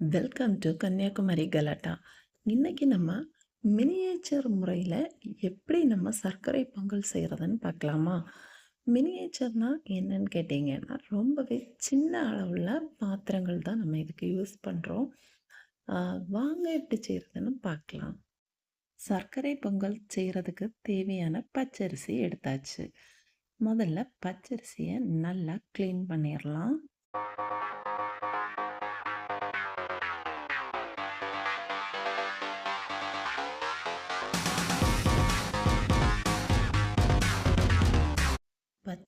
Welcome to Kanyakumari கலாட்டா. இன்னைக்கு நம்ம மினியேச்சர் முறையில் எப்படி நம்ம சர்க்கரை பொங்கல் செய்கிறதுன்னு பார்க்கலாமா? மினியேச்சர்னால் என்னன்னு கேட்டிங்கன்னா ரொம்பவே சின்ன அளவுள்ள பாத்திரங்கள் தான் நம்ம இதுக்கு யூஸ் பண்ணுறோம் வாங்க எப்படி செய்கிறதுன்னு பார்க்கலாம். சர்க்கரை பொங்கல் செய்கிறதுக்கு தேவையான பச்சரிசி எடுத்தாச்சு. முதல்ல பச்சரிசியை நல்லா க்ளீன் பண்ணிடலாம்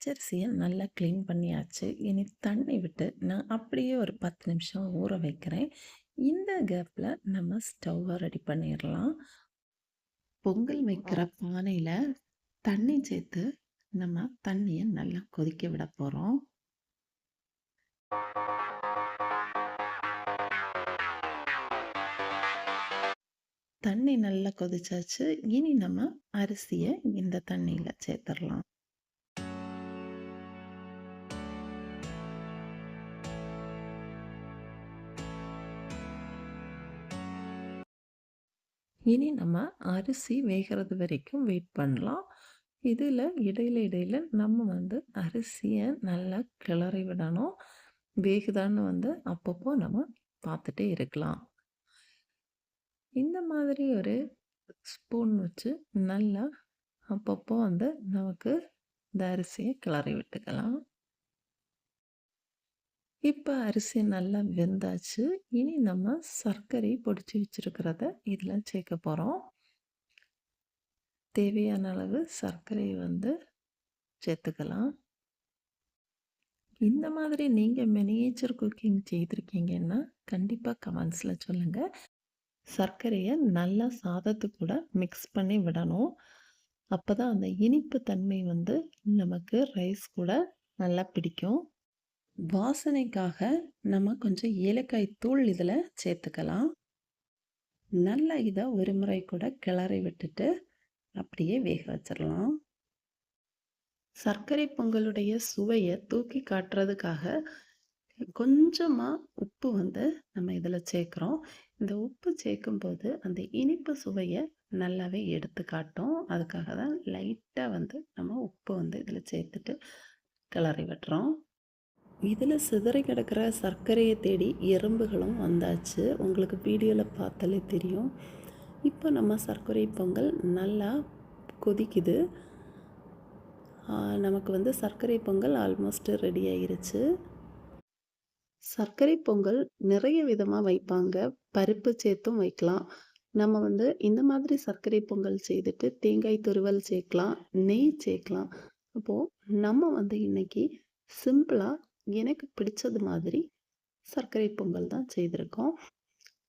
பச்சரிசியை நல்லா க்ளீன் பண்ணியாச்சு. இனி தண்ணி விட்டு நான் அப்படியே ஒரு பத்து நிமிஷம் ஊற வைக்கிறேன். இந்த கேப்பில் நம்ம ஸ்டவ்வை ரெடி பண்ணிடலாம் பொங்கல் வைக்கிற பானையில் தண்ணி சேர்த்து நம்ம தண்ணியை நல்லா கொதிக்க விட போகிறோம் தண்ணி நல்லா கொதிச்சாச்சு. இனி நம்ம அரிசியை இந்த தண்ணியில் சேர்த்துடலாம் இனி நம்ம அரிசி வேகிறது வரைக்கும் வெயிட் பண்ணலாம். இதில் இடையில இடையில நம்ம வந்து அரிசியை நல்லா கிளறி விடணும். வேகுதான்னு வந்து அப்பப்போ நம்ம பார்த்துட்டே இருக்கலாம். இந்த மாதிரி ஒரு ஸ்பூன் வச்சு நல்லா அப்பப்போ வந்து நமக்கு இந்த அரிசியை கிளறி விட்டுக்கலாம். இப்போ அரிசி நல்லா வெந்தாச்சு. இனி நம்ம சர்க்கரை பொடிச்சு வச்சுருக்கிறத இதில் சேர்க்க போகிறோம் தேவையான அளவு சர்க்கரையை வந்து சேர்த்துக்கலாம். இந்த மாதிரி நீங்கள் மினியேச்சர் குக்கிங் செய்திருக்கீங்கன்னா கண்டிப்பாக கமெண்ட்ஸில் சொல்லுங்கள் சர்க்கரையை நல்லா சாதத்து கூட மிக்ஸ் பண்ணி விடணும். அப்போ தான் அந்த இனிப்பு தன்மை வந்து நமக்கு ரைஸ் கூட நல்லா பிடிக்கும். வாசனைக்காக நம்ம கொஞ்சம் ஏலக்காய் தூள் இதில் சேர்த்துக்கலாம். நல்லா இதை ஒரு முறை கூட கிளறி விட்டுட்டு அப்படியே வேக வச்சிடலாம் சர்க்கரை பொங்கலுடைய சுவையை தூக்கி காட்டுறதுக்காக கொஞ்சமாக உப்பு வந்து நம்ம இதில் சேர்க்குறோம். இந்த உப்பு சேர்க்கும்போது அந்த இனிப்பு சுவையை நல்லாவே எடுத்து காட்டும். அதுக்காக தான் லைட்டாக வந்து நம்ம உப்பு வந்து இதில் சேர்த்துட்டு கிளறி விட்டுறோம். இதில் சிதறி கிடக்கிற சர்க்கரையை தேடி எறும்புகளும் வந்தாச்சு. உங்களுக்கு வீடியோவில் பார்த்தாலே தெரியும். இப்போ நம்ம சர்க்கரை பொங்கல் நல்லா கொதிக்குது. நமக்கு வந்து சர்க்கரை பொங்கல் ஆல்மோஸ்ட் ரெடி ஆயிருச்சு. சர்க்கரை பொங்கல் நிறைய விதமாக வைப்பாங்க. பருப்பு சேர்த்தும் வைக்கலாம். நம்ம வந்து இந்த மாதிரி சர்க்கரை பொங்கல் செய்துட்டு தேங்காய் துருவல் சேர்க்கலாம் நெய் சேர்க்கலாம். அப்போது நம்ம வந்து இன்றைக்கி சிம்பிளாக எனக்கு பிடிச்சது மாதிரி சர்க்கரை பொங்கல் தான் செய்திருக்கோம்.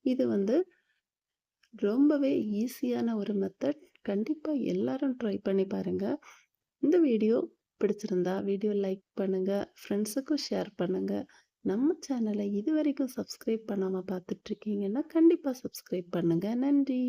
இது வந்து ரொம்பவே ஈஸியான ஒரு மெத்தட் கண்டிப்பாக எல்லாரும் ட்ரை பண்ணி பாருங்கள் இந்த வீடியோ பிடிச்சிருந்தா வீடியோ லைக் பண்ணுங்கள் ஃப்ரெண்ட்ஸுக்கும் ஷேர் பண்ணுங்கள் நம்ம சேனலை இது வரைக்கும் சப்ஸ்கிரைப் பண்ணாமல் பார்த்துட்ருக்கீங்கன்னா கண்டிப்பாக சப்ஸ்கிரைப் பண்ணுங்கள் நன்றி.